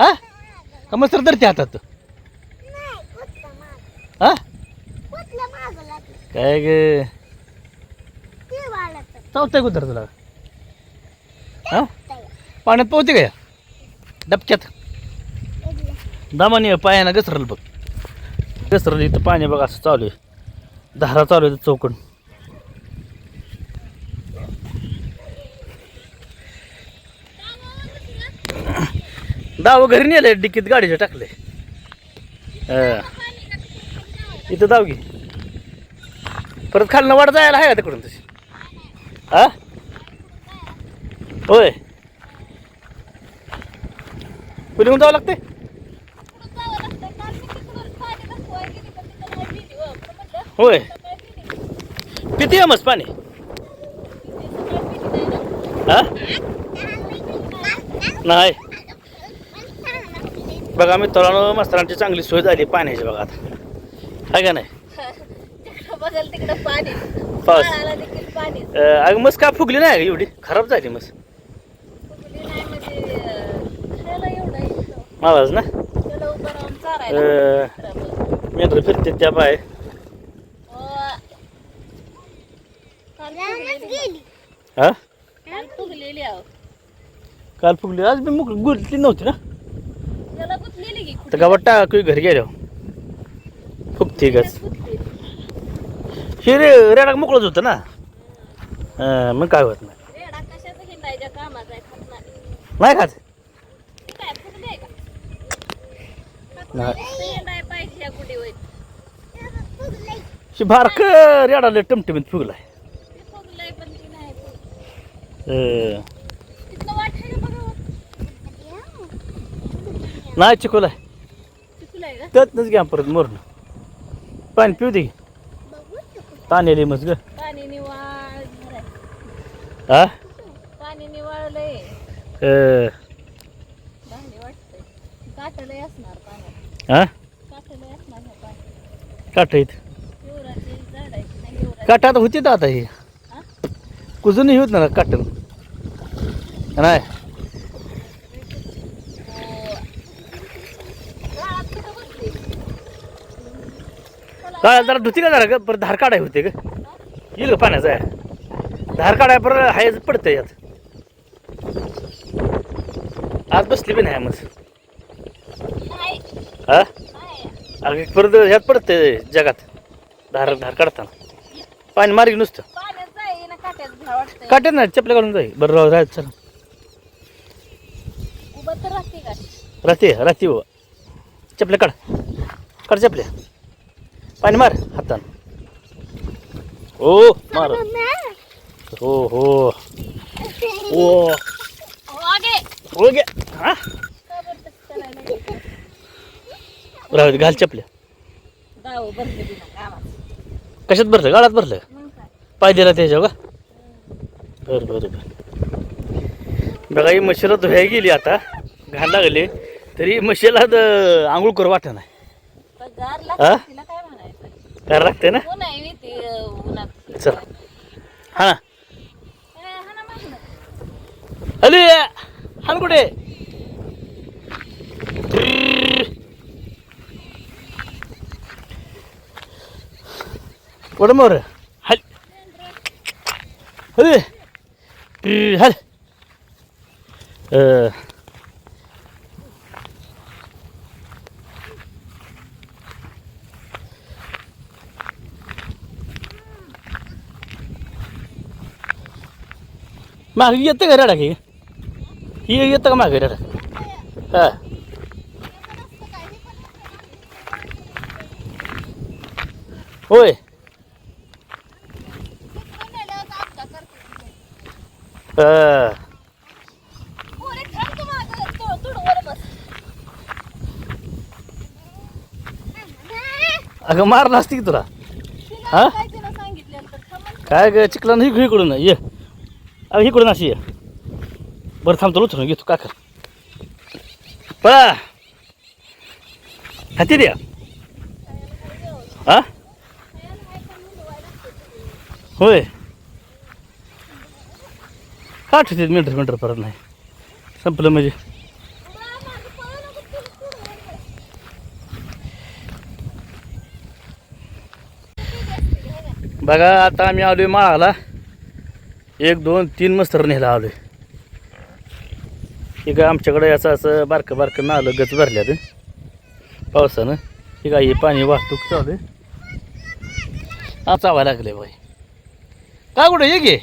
हा? का मग धरते हातात? हा? काय ग? चावतंय कुदर तुला? हा? पाण्यात पोहते का या? डबक्यात. दामाने पायानं घसरल बघ. घसरलं इथं पाणी बघ असं चालू आहे. धारा चालू आहे चौकड दाव घरी नेले डिक्कीत गाडीच्या टाकले इथं दाव घे. परत खालनं वाट जायला आहे का तिकडून तशी? हा होय. कुणी जावं लागते होय. किती आहे मस्त पाणी. हा नाही. बघा मित्रांनो मस्तरांची चांगली सोय झाली पाण्याची बघा आता. आहे का नाही? बघल तिकडं पाणी. पाऊस बाळाला देखील पाणी. अं, अगं मस्त का फुगली नाही एवढी? खराब झाली मस्त फुगली नाही म्हणजे अं, खायला एवढं आहे. इथं. आवाज ना? त्याला उभं राहून चारायला अं, खराब. मेंढरं फिरते त्या बाय हो. काल फुगलेली हा? काल फुगलेली आहो. काल फुगली. आज मी मुक गुरली नव्हती ना? तर गावात टाक घरी गेलो. गच गुतलेली. हे रे रेडाक मोकळंच होतं ना. मग काय होत नाही. खात नाही. बारक रेडाला टमटमीत फुगलाय ते फुगलंय पण ती नाही फुगली. अं, तिथनं वाटायला बघा नाही चुकलंय का? त्यातनंच घ्या परत मोरण. पाणी पिऊ दे. ताणेली मस्त ग. पाणी निवाळ. हा पाणी निवाळलंय. अं, भारी वाटतंय. काटलंय असणार पाण्यात. हा काटलंय असणार पाणी. काट आहेत? युवराचे झाड आहे नाही युवराचे काट आता होते आता हे. हा? कुजूनही होत ना काटन नाही हो. गाळात कुठं बसली? काय जरा धुती का जरा ग? परत धार काढाय होते ग. येईल का पाण्याचा धार काढाय परत हायच पडतं यात. आज बसली बी नाही मग. नाही हा? नाही अगं परत ह्यात पडतंय जगात धार धार काढताना. पाणी मार्गी नुसतं. काट्यात भ्या वाटतंय. काटेल ना चपल्या काढून जाई बरं राहू राहत चल. राहते का? राहते हो. चपल्या काढ. काढ चपल्या. पाणी मार हातान. ओ मार. हो हो. ओ. हो गे हा? राहू घाल चपल्या कशात भरलं? गाळात भरलं? पाय दिला त्याच्यावर का? बरं बरं बरं. बघा ही म्हशीला धुया गेली आता. घाण लागले. तरी म्हशीला द- आंघोळ करू वाटत नाही. गार हा? लागतं तिला काय म्हणायचं काय लागते ना ऊन आहे मी ते अं, उन्हात चल. हा ना ए, हा ना मागं. अरे हान कुठे कुठं मोर हल अरे मागे येतं का रेडा की? ही येतं का मागे रेडा? हा. होय. हा. अगं मारलं असते की तुला? हा? काय ग चिकला नाही इकडून ये. अरे इकडून अशी ये. बरं थांबतो उचलून घेतो काका. पळा. हाती द्या. हा होय. का ठेवते मिनटर मिनटर परत नाही? संपलं म्हणजे. बघा आता आम्ही आलोय माळाला. एक दोन तीन मस्तर नेला आलो हे काय आमच्याकडे याचं असं बारकं बारकं नालं गच भरल्यात. पावसानं. हे काय हे पाणी वाहतूक चालू आहे. चावायला लागले बाई. काय कुठं ये घे